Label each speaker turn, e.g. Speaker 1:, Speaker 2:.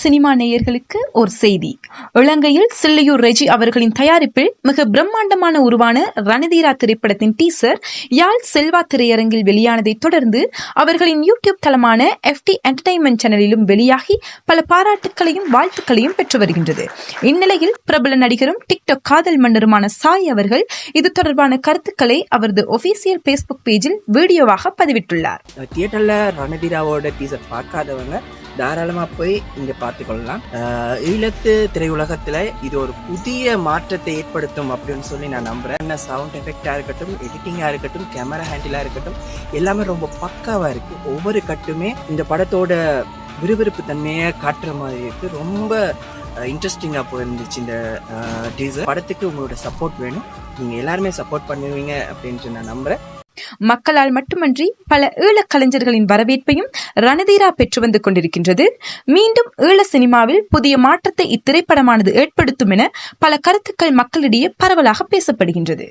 Speaker 1: Cinema நேயர்களுக்கு ஒரு செய்தி. இலங்கையில் சில்லையூர் ரெஜி அவர்களின் தயாரிப்பில் மிக பிரம்மாண்டமான உருவான ரணதீரா திரைப்படத்தின் டீசர் யாழ் செல்வா திரையரங்கில் வெளியானதை தொடர்ந்து அவர்களின் யூடியூப் தளமான எஃப்டி என்டர்டைன்மெண்ட் சேனலிலும் வெளியாகி பல பாராட்டுக்களையும் வாழ்த்துக்களையும் பெற்று வருகின்றது. இந்நிலையில் பிரபல நடிகரும் டிக்டாக் காதல் மன்னருமான சாய் அவர்கள் இது தொடர்பான கருத்துக்களை அவரது ஒபிசியல் ஃபேஸ்புக் பேஜில் வீடியோவாக பதிவிட்டுள்ளார்.
Speaker 2: தியேட்டர்ல ரணதீராவோட டீசர் பார்க்காதவங்க தாராளமாக போய் இங்கே பார்த்துக்கொள்ளலாம். ஈழத்து திரையுலகத்தில் இது ஒரு புதிய மாற்றத்தை ஏற்படுத்தும் அப்படின்னு சொல்லி நான் நம்புகிறேன் சவுண்ட் எஃபெக்டாக இருக்கட்டும் எடிட்டிங்காக இருக்கட்டும் கேமரா ஹேண்டிலாக இருக்கட்டும் எல்லாமே ரொம்ப பக்காவாக இருக்குது ஒவ்வொரு கட்டுமே இந்த படத்தோட விறுவிறுப்பு தன்மையை காட்டுற மாதிரி இருக்குது ரொம்ப இன்ட்ரெஸ்டிங்காக போயிருந்துச்சு இந்த டீசர் படத்துக்கு உங்களோட சப்போர்ட் வேணும். நீங்கள் எல்லாருமே சப்போர்ட் பண்ணுவீங்க அப்படின்ட்டு நான் நம்புகிறேன்
Speaker 1: மக்களால் மட்டுமன்றி பல ஈழக் கலைஞர்களின் வரவேற்பையும் ரணதீரா பெற்று வந்து கொண்டிருக்கின்றது. மீண்டும் ஈழ சினிமாவில் புதிய மாற்றத்தை இத்திரைப்படமானது ஏற்படுத்தும் என பல கருத்துக்கள் மக்களிடையே பரவலாக பேசப்படுகின்றது.